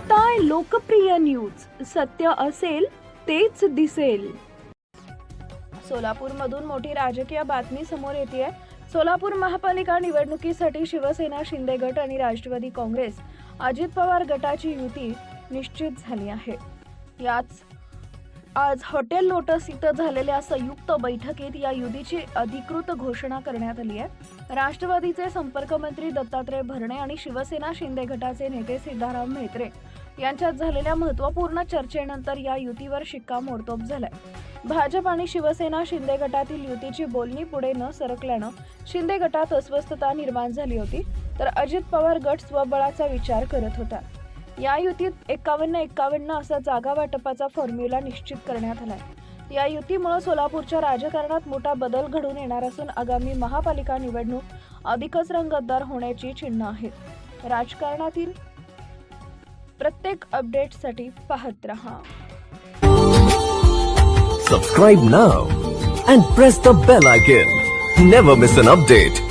पाहताय लोकप्रिय न्यूज. सत्य असेल तेच दिसेल. सोलापूरमधून मोठी राजकीय बातमी समोर येते सोलापूर महापालिका निवडणुकीसाठी शिवसेना शिंदे गट आणि राष्ट्रवादी काँग्रेस अजित पवार गटाची युती निश्चित झाली आहे. याच आज हॉटेल लोटस इथं झालेल्या संयुक्त बैठकीत या युतीची अधिकृत घोषणा करण्यात आली आहे. राष्ट्रवादीचे संपर्क मंत्री दत्तात्रय भरणे आणि शिवसेना शिंदे गटाचे नेते सिद्धाराम म्हेत्रे यांच्यात झालेल्या महत्त्वपूर्ण चर्चेनंतर या युतीवर शिक्कामोर्तब झालाय. भाजप आणि शिवसेना शिंदे गटातील युतीची बोलणी पुढे न सरकल्यानं शिंदे गटात अस्वस्थता निर्माण झाली होती तर अजित पवार गट स्वबळाचा विचार करत होता. या युतीत एकावन्न एकावन्न असा जागा वाटपाचा फॉर्म्युला निश्चित करण्यात आलाय. या युतीमुळे सोलापूरच्या राजकारणात मोठा बदल घडून येणार असून आगामी महापालिका निवडणूक अधिकच रंगतदार होण्याची चिन्ह आहेत. राजकारणातील प्रत्येक अपडेटसाठी पाहत रहा. Subscribe now and press the bell icon never miss an update